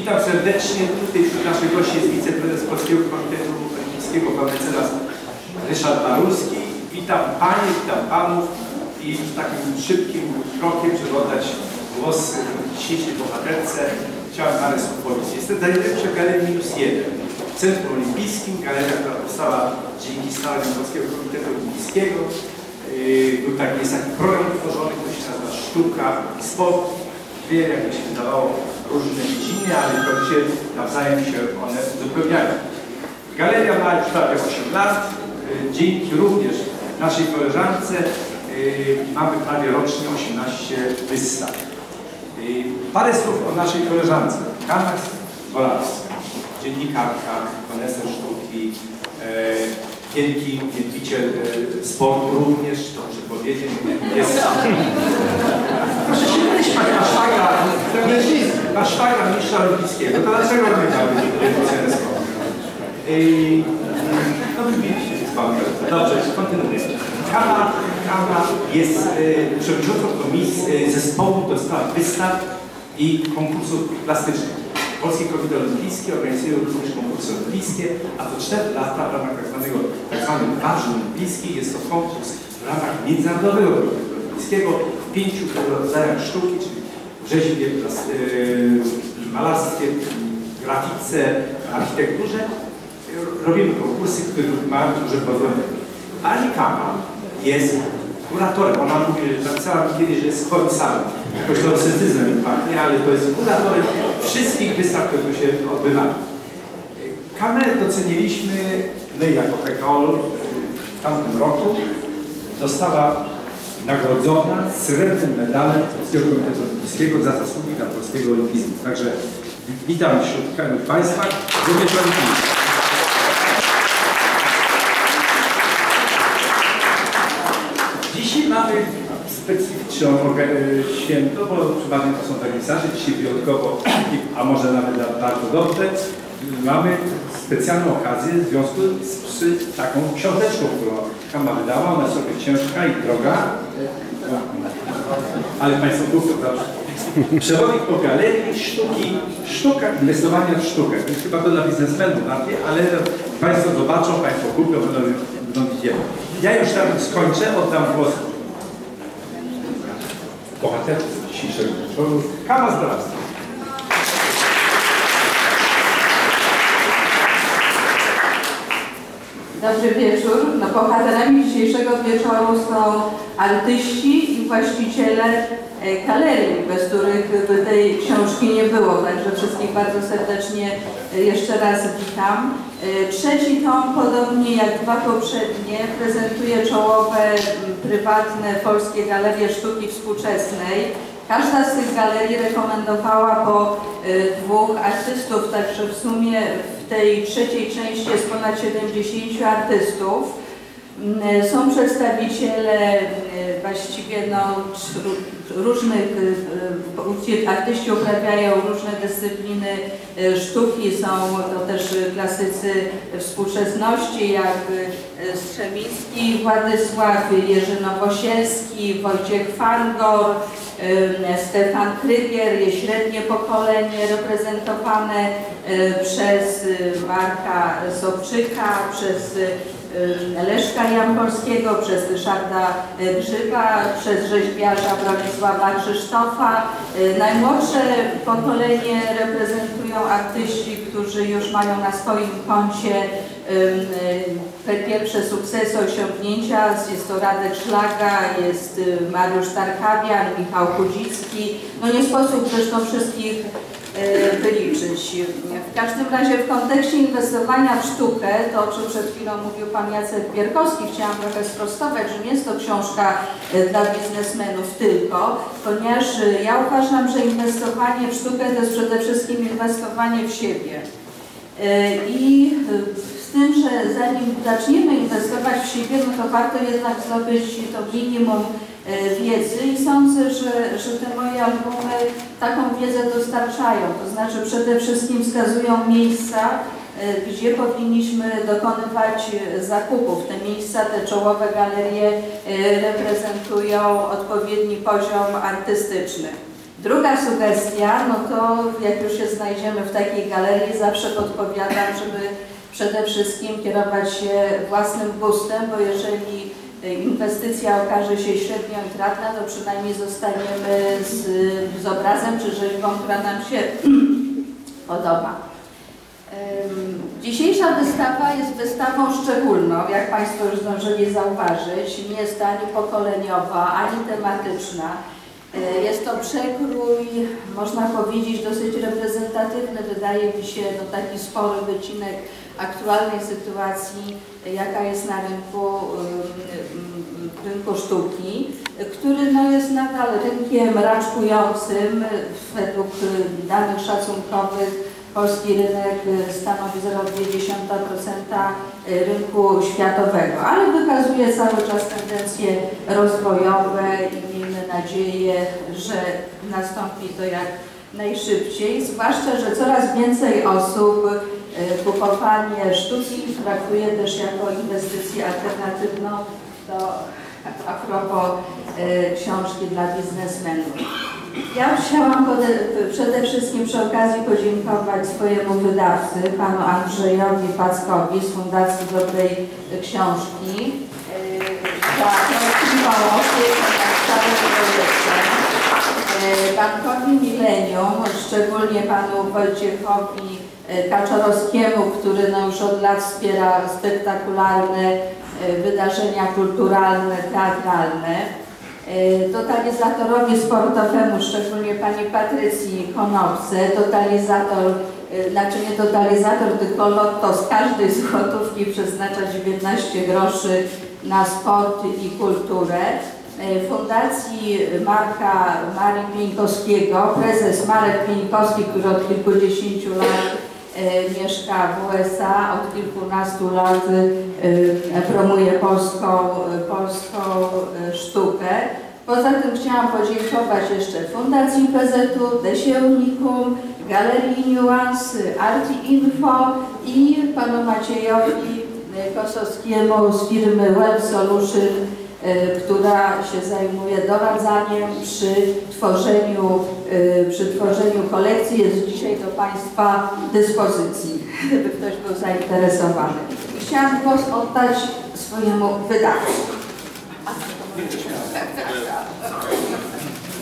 Witam serdecznie. Tutaj wśród naszych gości jest wiceprezes Polskiego Komitetu Olimpijskiego, pan mecenas Ryszard Marulski. Witam Panie, witam Panów i takim szybkim krokiem, żeby oddać głos dzisiejszej bohaterce, chciałem parę słów powiedzieć. Jestem dyrektorem Galerii Minus 1 w Centrum Olimpijskim, galeria, która powstała dzięki staraniom Polskiego Komitetu Olimpijskiego. Yy, Był taki, jest taki program utworzony, który się nazywa Sztuka i Sport. Dwie, jakby się wydawało, różne dziedziny, ale końcu nawzajem się one uzupełniają. Galeria ma już prawie 8 lat. Yy, Dzięki również naszej koleżance yy, mamy prawie rocznie 18 wystaw. Yy, Parę słów o naszej koleżance. Hanna Wolawska, dziennikarka, koneser sztuki, wielki wielbiciel e, sportu również, to muszę powiedzieć, jest... Proszę się nie śmiać, na szwagra, na szwagra mistrza olimpijskiego, to dlaczego my mamy wielbiciele sportu? Yy, No wybiliście z Panem. Dobrze, kontynuujemy. Kama, Kama jest e, przewodniczącą komisji e, zespołu do spraw wystaw i konkursów plastycznych. Polski Komitet Olimpijski organizuje również konkursy olimpijskie, a co 4 lata w ramach tak zwanym Marzy jest to konkurs w ramach Międzynarodowego Komitetu Olimpijskiego w pięciu rodzajach sztuki, czyli rzeźbie, e, malarstwie, grafice, architekturze. Robimy konkursy, które mają duże problemy. Ani Kama jest kuratorem. Ona mówi, że napisała mi kiedyś, że jest komisarzem. Jakoś to rosycyzmem mi pachnie, ale to jest kuratorem wszystkich wystaw, które się odbywają. Kamerę doceniliśmy, my jako PKOL w tamtym roku została nagrodzona srebrnym medalem Polskiego Komitetu Olimpijskiego za zasługi dla polskiego olimpizmu. Także witam wśród Państwa z Komitetu Dzisiaj mamy specyficzną orga- święto, bo przeważnie to są wernisaże, dzisiaj wyjątkowo, a może nawet bardzo dobrze, mamy specjalną okazję w związku z, z taką książeczką, którą Kama wydała, ona sobie ciężka i droga, ale Państwo kupią, dobrze. Przewodnik po galerii sztuki, sztuka, inwestowania w sztukę. To jest chyba to dla biznesmenów ale Państwo zobaczą, Państwo kupią, będą, będą widzieli. Ja już tam skończę, oddam głos bohaterów dzisiejszego wieczoru. Kama Zdrawska. Dobry wieczór. No, bohaterami dzisiejszego wieczoru są artyści i właściciele galerii, bez których by tej książki nie było. Także wszystkich bardzo serdecznie e, jeszcze raz witam. E, Trzeci tom, podobnie jak dwa poprzednie, prezentuje czołowe prywatne polskie galerie sztuki współczesnej. Każda z tych galerii rekomendowała po dwóch artystów, także w sumie w tej trzeciej części jest ponad 70 artystów. Mm, Są przedstawiciele y, właściwie no, różnych, y, artyści uprawiają różne dyscypliny sztuki, są to też klasycy współczesności jak Strzemiński, Władysław, Jerzy Nowosielski, Wojciech Fangor, Stefan Krygier, jest średnie pokolenie reprezentowane przez Marka Sobczyka, przez Leszka Jampolskiego, przez Ryszarda y, Grzyba, przez rzeźbiarza Bronisława Krzysztofa. Y, Najmłodsze pokolenie reprezentują artyści, którzy już mają na swoim koncie y, te pierwsze sukcesy, osiągnięcia. Jest to Radek Szlaga, jest y, Mariusz Tarkawian, Michał Chudzicki. No nie sposób zresztą wszystkich y, wyliczyć. W każdym razie w kontekście inwestowania w sztukę, to o czym przed chwilą mówił Pan Jacek Bierkowski, chciałam trochę sprostować, że nie jest to książka y, dla biznesmenów tylko, ponieważ y, ja uważam, że inwestowanie w sztukę to jest przede wszystkim inwestowanie w siebie. I z tym, że zanim zaczniemy inwestować w siebie, no to warto jednak zdobyć to minimum wiedzy i sądzę, że, że te moje albumy taką wiedzę dostarczają. To znaczy przede wszystkim wskazują miejsca, y, gdzie powinniśmy dokonywać zakupów. Te miejsca, te czołowe galerie y, reprezentują odpowiedni poziom artystyczny. Druga sugestia, no to jak już się znajdziemy w takiej galerii, zawsze podpowiadam, żeby przede wszystkim kierować się własnym gustem, bo jeżeli inwestycja okaże się średnio intratna, to przynajmniej zostaniemy z, z obrazem czy rzeźbą, która nam się podoba. Dzisiejsza wystawa jest wystawą szczególną, jak Państwo już zdążyli zauważyć. Nie jest ani pokoleniowa, ani tematyczna. Y, Jest to przekrój, można powiedzieć, dosyć reprezentatywny, wydaje mi się, no taki spory wycinek aktualnej sytuacji, y, jaka jest na rynku, ym, ym, rynku sztuki, y, który no, jest nadal rynkiem raczkującym. Według y, danych szacunkowych polski rynek y, stanowi 0,2% rynku światowego, ale wykazuje cały czas tendencje rozwojowe i miejmy nadzieję, że nastąpi to jak najszybciej, zwłaszcza, że coraz więcej osób kupowanie sztuki traktuje też jako inwestycję alternatywną do a propos y, książki dla biznesmenów. Ja chciałam przede wszystkim przy okazji podziękować swojemu wydawcy, panu Andrzejowi Packowi z Fundacji Dobrej Książki yy, za projektem. Yy, Bankowi Milenium, szczególnie panu Wojciechowi Kaczorowskiemu, który no już od lat wspiera spektakularne yy, wydarzenia kulturalne, teatralne. Y, totalizatorowi sportowemu, szczególnie pani Patrycji Konopce, totalizator, znaczy nie totalizator, tylko lotto z każdej złotówki przeznacza 19 groszy na sport i kulturę. Fundacji Marka Marii Pieńkowskiego, prezes Marek Pieńkowski, który od kilkudziesięciu lat e, mieszka w USA, od kilkunastu lat e, promuje polską, e, polską e, sztukę. Poza tym chciałam podziękować jeszcze Fundacji PZU, Desie Unicum, Galerii Nuance, Arti Info i panu Maciejowi e, Kosowskiemu z firmy Web Solution, e, która się zajmuje doradzaniem przy tworzeniu, e, przy tworzeniu kolekcji. Jest dzisiaj do Państwa dyspozycji, gdyby ktoś był zainteresowany. Chciałam głos oddać swojemu wydawcy.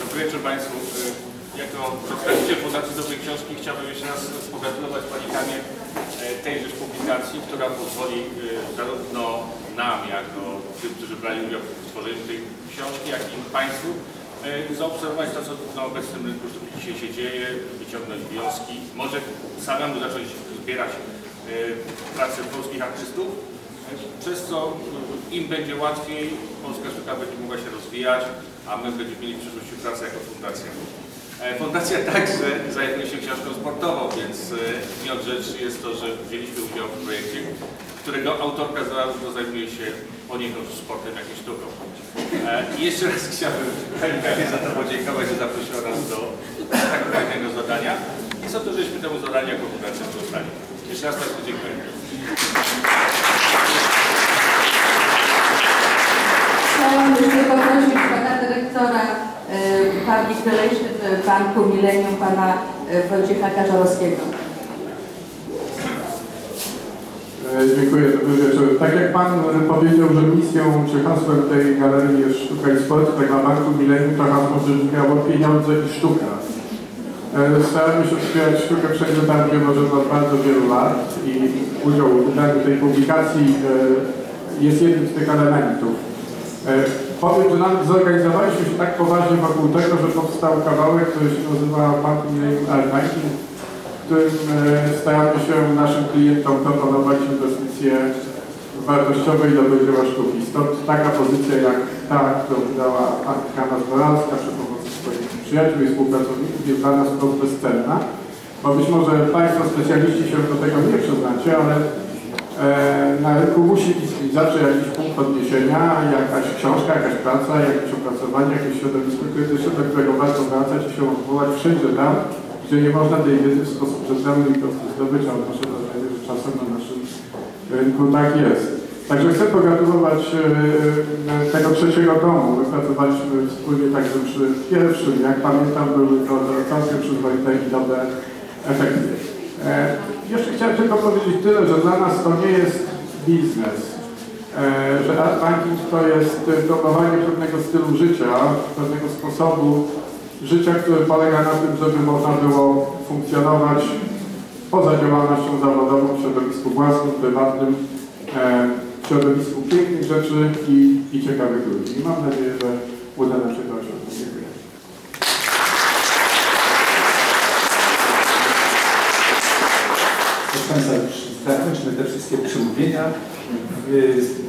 Dobry wieczór Państwu. Y, Jako przedstawiciel Fundacji Dobrej Książki chciałbym jeszcze raz pogratulować Pani Kamie tejże publikacji, która pozwoli y, zarówno nam, jako tym, którzy brali udział w tworzeniu tej książki, jak i Państwu e, zaobserwować to, co na obecnym rynku sztuki dzisiaj się dzieje, wyciągnąć wnioski, może samemu zacząć zbierać e, pracę polskich artystów, przez co im będzie łatwiej, polska sztuka będzie mogła się rozwijać, a my będziemy mieli w przyszłości pracę jako fundacja. E, Fundacja także zajmuje się książką sportową, więc e, nie od rzeczy jest to, że wzięliśmy udział w projekcie, którego autorka zarówno zajmuje się poniekąd sportem, jak i sztuką. E, I jeszcze raz chciałbym Kamie za to podziękować, że zaprosiła nas do tak fajnego zadania i za to, żeśmy temu zadaniu jako fundacja dostali. Jeszcze raz bardzo dziękuję. Chciałam jeszcze poprosić Public Relations e, Banku Millennium, pana e, Wojciecha Kaczorowskiego. E, Dziękuję. Tak jak Pan powiedział, że misją czy hasłem tej galerii jest sztuka i sport, tak na Banku Millennium to hasło brzmiało pieniądze i sztuka. E, Staramy się wspierać sztukę gdzie możemy od bardzo wielu lat i udział w tej publikacji e, jest jednym z tych elementów. Powiem, że zorganizowaliśmy się tak poważnie wokół tego, że powstał kawałek, który się nazywa Millennium Archive, w którym e, staramy się naszym klientom proponować inwestycje wartościowe i dobre dzieła sztuki. Stąd taka pozycja jak ta, którą wydała Hanna Zboralska przy pomocy swoich przyjaciół i współpracowników jest dla nas bezcenna. Bo być może Państwo specjaliści się do tego nie przyznacie, ale na rynku musi istnieć zawsze jakiś punkt odniesienia, jakaś książka, jakaś praca, jakieś opracowanie, jakieś środowisko krytyczne, do którego warto wracać i się odwołać wszędzie tam, gdzie nie można tej wiedzy w sposób rzetelny i prosty zdobyć, a odnoszę wrażenie, że czasem na naszym rynku tak jest. Także chcę pogratulować e, tego trzeciego tomu. Wypracowaliśmy wspólnie także przy pierwszym. Jak pamiętam, były to całkiem przyzwoite i dobre efekty. E, Jeszcze chciałem tylko powiedzieć tyle, że dla nas to nie jest biznes. E, Że art banking to jest promowanie pewnego stylu życia, pewnego sposobu życia, który polega na tym, żeby można było funkcjonować poza działalnością zawodową w środowisku własnym, prywatnym, e, w środowisku pięknych rzeczy i, i ciekawych ludzi. I mam nadzieję, że uda nam się to osiągnąć. Dziękuję. Proszę Państwa, już zakończmy te wszystkie przemówienia. Y,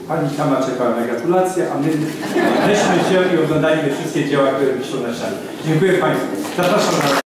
Pani Kama czeka na gratulacje, a my weźmy się i oglądajmy wszystkie dzieła, które wiszą na szali. Dziękuję Państwu. Zapraszam na